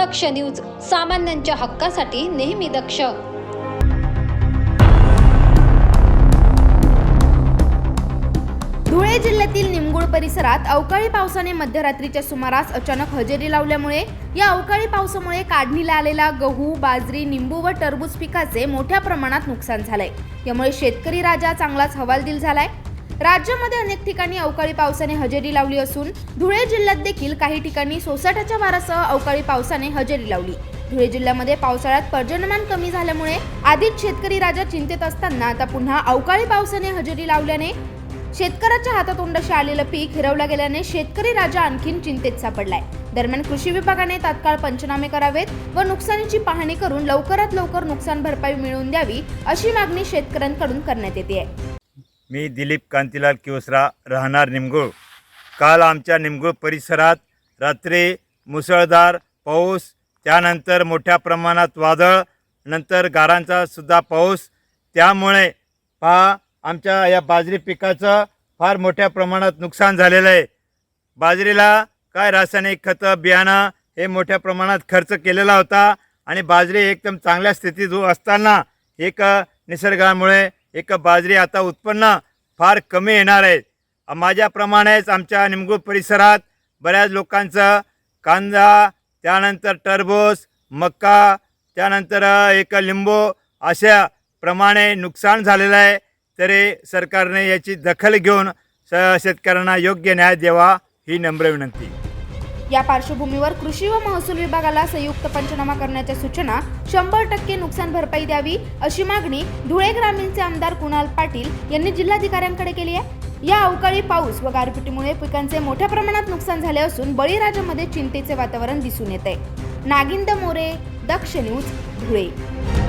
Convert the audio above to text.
दक्ष news सामान्यांच्या हक्कासाठी नेहमी दक्ष. धुळे जिल्ह्यातील निमगुळ परिसरात अवकाळी पावसाने मध्यरात्रीच्या सुमारास अचानक हजेरी लावल्यामुळे या अवकाळी पावसामुळे काढणीला आलेला गहू बाजरी निंबू व टरबूज पिकाचे मोठ्या प्रमाणात नुकसान झालंय. यामुळे शेतकरी राजा चांगलाच हवालदिल झालाय. राज्यामध्ये अनेक ठिकाणी अवकाळी पावसाने हजेरी लावली असून धुळे जिल्ह्यात देखील काही ठिकाणी सोसाट्याच्या वारासह अवकाळी पावसाने हजेरी लावली. धुळे जिल्ह्यामध्ये पावसाळ्यात पर्जन्यमान कमी झाल्यामुळे आधीच शेतकरी राजा चिंतेत असताना आता पुन्हा अवकाळी पावसाने हजेरी लावल्याने शेतकऱ्याच्या हातातोंडाशी आलेलं पीक हिरवलं गेल्याने शेतकरी राजा आणखीन चिंतेत सापडलाय. दरम्यान कृषी विभागाने तात्काळ पंचनामे करावेत व नुकसानीची पाहणी करून लवकरात लवकर नुकसान भरपाई मिळवून द्यावी अशी मागणी शेतकऱ्यांकडून करण्यात येते. आहे मी दिलीप कांतीलाल किवसरा राहणार निमगुळ. काल आमच्या निमगुळ परिसरात रात्री मुसळधार पाऊस त्यानंतर मोठ्या प्रमाणात वादळ नंतर गारांचा सुद्धा पाऊस. त्यामुळे पहा आमच्या या बाजरी पिकाचं फार मोठ्या प्रमाणात नुकसान झालेलं आहे. बाजरीला काय रासायनिक खतं बियाणं हे मोठ्या प्रमाणात खर्च केलेला होता आणि बाजरी एकदम चांगल्या स्थितीत असताना एक निसर्गामुळे एक बाजरी आता उत्पन्न फार कमी येणार आहेत माझ्याप्रमाणेच आमच्या निमगूळ परिसरात बऱ्याच लोकांचं कांदा त्यानंतर टरबूज मका त्यानंतर एक लिंबू अशा प्रमाणे नुकसान झालेलं आहे. तरी सरकारने याची दखल घेऊन स शेतकऱ्यांना योग्य न्याय द्यावा ही नम्र विनंती. या पार्श्वभूमीवर कृषी व महसूल विभागाला संयुक्त पंचनामा करण्याच्या सूचना शंभर टक्के नुकसान भरपाई द्यावी अशी मागणी धुळे ग्रामीणचे आमदार कुणाल पाटील यांनी जिल्हाधिकाऱ्यांकडे केली आहे. या अवकाळी पाऊस व गारपिटीमुळे पिकांचे मोठ्या प्रमाणात नुकसान झाले असून बळीराजामध्ये चिंतेचे वातावरण दिसून येत. आहे नागिंद मोरे दक्ष न्यूज धुळे.